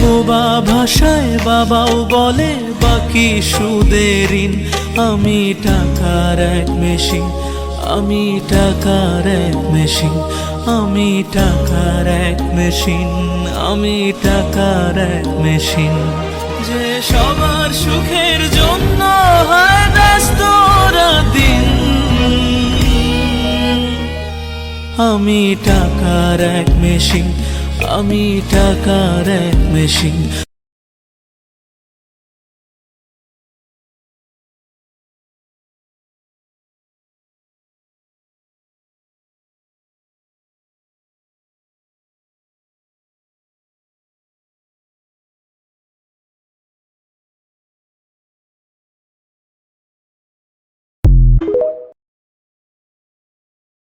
বোবা ভাষায় বাবাও বলে, বাকি সুদের আমি টাকার এক মেশিন, আমি টাকার এক মেশিন, আমি টাকার এক মেশিন, আমি টাকার এক মেশিন। যে সবার সুখের জন্য হয় ব্যস্ত দিন, আমি টাকার এক মেশিন আমি টাকার এক মেশিন